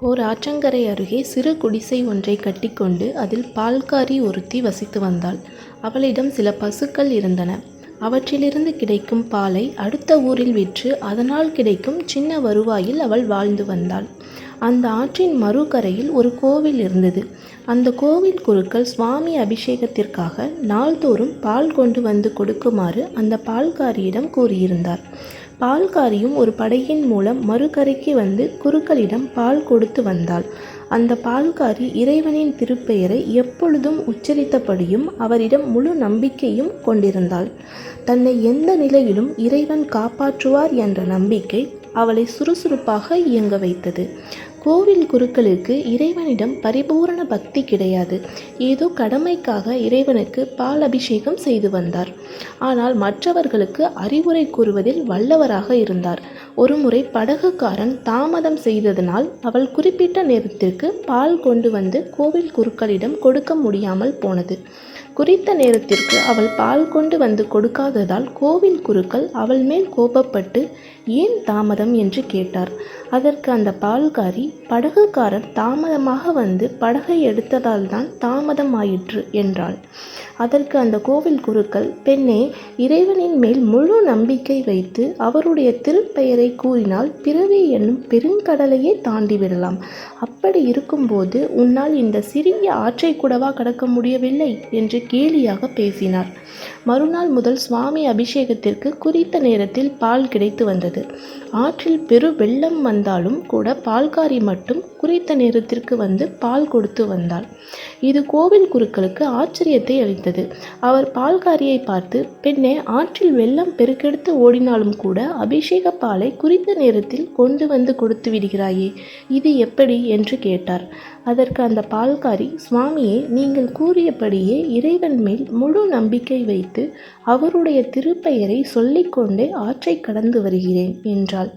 ஓர் ஆற்றங்கரை அருகே சிறு குடிசை ஒன்றை கட்டிக்கொண்டு அதில் பால்காரி ஒருத்தி வசித்து வந்தாள். அவளிடம் சில பசுக்கள் இருந்தன. அவற்றிலிருந்து கிடைக்கும் பாலை அடுத்த ஊரில் விற்று அதனால் கிடைக்கும் சின்ன வருவாயில் அவள் வாழ்ந்து வந்தாள். அந்த ஆற்றின் மறுகரையில் ஒரு கோவில் இருந்தது. அந்த கோவில் குருக்கள் சுவாமி அபிஷேகத்திற்காக நாள்தோறும் பால் கொண்டு வந்து கொடுக்குமாறு அந்த பால்காரியிடம் கூறியிருந்தார். பால்காரியும் ஒரு படகின் மூலம் மறுகரைக்கு வந்து குருக்களிடம் பால் கொடுத்து வந்தாள். அந்த பால்காரி இறைவனின் திருப்பெயரை எப்பொழுதும் உச்சரித்தபடியும் அவரிடம் முழு நம்பிக்கையும் கொண்டிருந்தாள். தன்னை எந்த நிலையிலும் இறைவன் காப்பாற்றுவார் என்ற நம்பிக்கை அவளை சுறுசுறுப்பாக இயங்க வைத்தது. கோவில் குருக்களுக்கு இறைவனிடம் பரிபூரண பக்தி கிடையாது. ஏதோ கடமைக்காக இறைவனுக்கு பால் அபிஷேகம் செய்து வந்தார். ஆனால் மற்றவர்களுக்கு அறிவுரை கூறுவதில் வல்லவராக இருந்தார். ஒருமுறை படகுக்காரன் தாமதம் செய்ததனால் அவள் குறிப்பிட்ட நேரத்திற்கு பால் கொண்டு வந்து கோவில் குருக்களிடம் கொடுக்க முடியாமல் போனது. குறித்த நேரத்திற்கு அவள் பால் கொண்டு வந்து கொடுக்காததால் கோவில் குருக்கள் அவள் மேல் கோபப்பட்டு ஏன் தாமதம் என்று கேட்டார். அதற்கு அந்த பால்காரி படகுக்காரர் தாமதமாக வந்து படகை எடுத்ததால் தான் தாமதம் ஆயிற்று என்றாள். அதற்கு அந்த கோவில் குருக்கள் பெண்ணே இறைவனின் மேல் முழு நம்பிக்கை வைத்து அவருடைய திருப்பெயரை கூறினால் பிறவி என்னும் பெருங்கடலையே தாண்டிவிடலாம். அப்படி இருக்கும்போது உன்னால் இந்த சிறிய ஆற்றை கூடவா கடக்க முடியவில்லை? என்று கேலியாக பேசினார். மறுநாள் முதல் சுவாமி அபிஷேகத்திற்கு குறித்த நேரத்தில் பால் கிடைத்து வந்தது. ஆற்றில் பெரு வெள்ளம் வந்தாலும் கூட பால்காரி மட்டும் குறித்த நேரத்திற்கு வந்து பால் கொடுத்து வந்தாள். இது கோவில் குருக்களுக்கு ஆச்சரியத்தை அளித்தது. அவர் பால்காரியை பார்த்து பெண்ணே ஆற்றில் வெள்ளம் பெருக்கெடுத்து ஓடினாலும் கூட அபிஷேக பாலை குறித்த நேரத்தில் கொண்டு வந்து கொடுத்து விடுகிறாயே இது எப்படி? என்று கேட்டார். அதற்கு அந்த பால்காரி சுவாமியே நீங்கள் கூறியபடியே இறைவன் மேல் முழு நம்பிக்கை வைத்து அவருடைய திருப்பெயரை சொல்லிக்கொண்டே ஆற்றை கடந்து வருகிறேன் என்றாள்.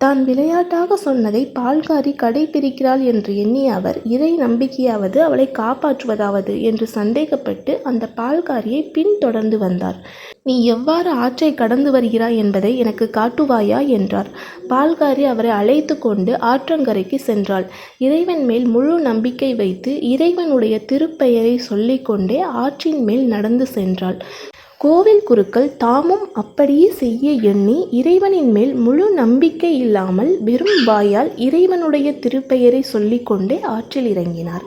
தான் விளையாட்டாக சொன்னதை பால்காரி கடைப்பிடிக்கிறாள் என்று எண்ணிய அவர் இறை நம்பிக்கையாவது அவளை காப்பாற்றுவதாவது என்று சந்தேகப்பட்டு அந்த பால்காரியை பின்தொடர்ந்து வந்தார். நீ எவ்வாறு ஆற்றை கடந்து வருகிறாய் என்பதை எனக்கு காட்டுவாயா? என்றார். பால்காரி அவரை அழைத்து கொண்டு ஆற்றங்கரைக்கு சென்றாள். இறைவன் மேல் முழு நம்பிக்கை வைத்து இறைவனுடைய திருப்பெயரை சொல்லிக்கொண்டே ஆற்றின் மேல் நடந்து சென்றாள். கோவில் குருக்கள் தாமும் அப்படியே செய்ய எண்ணி இறைவனின் மேல் முழு நம்பிக்கை இல்லாமல் வெறும் வாயால் இறைவனுடைய திருப்பெயரை சொல்லிக் கொண்டே ஆற்றில் இறங்கினார்.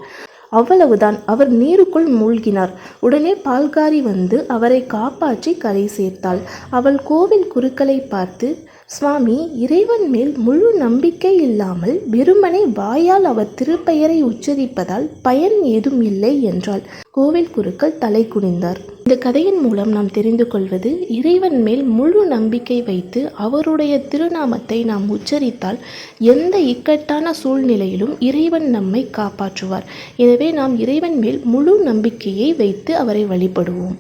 அவ்வளவுதான் அவர் நீருக்குள் மூழ்கினார். உடனே பால்காரி வந்து அவரை காப்பாற்றி கரை சேர்த்தாள். அவள் கோவில் குருக்களைப் பார்த்து சுவாமி இறைவன் மேல் முழு நம்பிக்கை இல்லாமல் வெறுமனை வாயால் அவர் திருப்பெயரை உச்சரிப்பதால் பயன் ஏதும் இல்லை என்றாள். கோவில் குருக்கள் தலை குனிந்தார். இந்த கதையின் மூலம் நாம் தெரிந்து கொள்வது இறைவன் மேல் முழு நம்பிக்கை வைத்து அவருடைய திருநாமத்தை நாம் உச்சரித்தால் எந்த இக்கட்டான சூழ்நிலையிலும் இறைவன் நம்மை காப்பாற்றுவார். எனவே நாம் இறைவன் மேல் முழு நம்பிக்கையை வைத்து அவரை வழிபடுவோம்.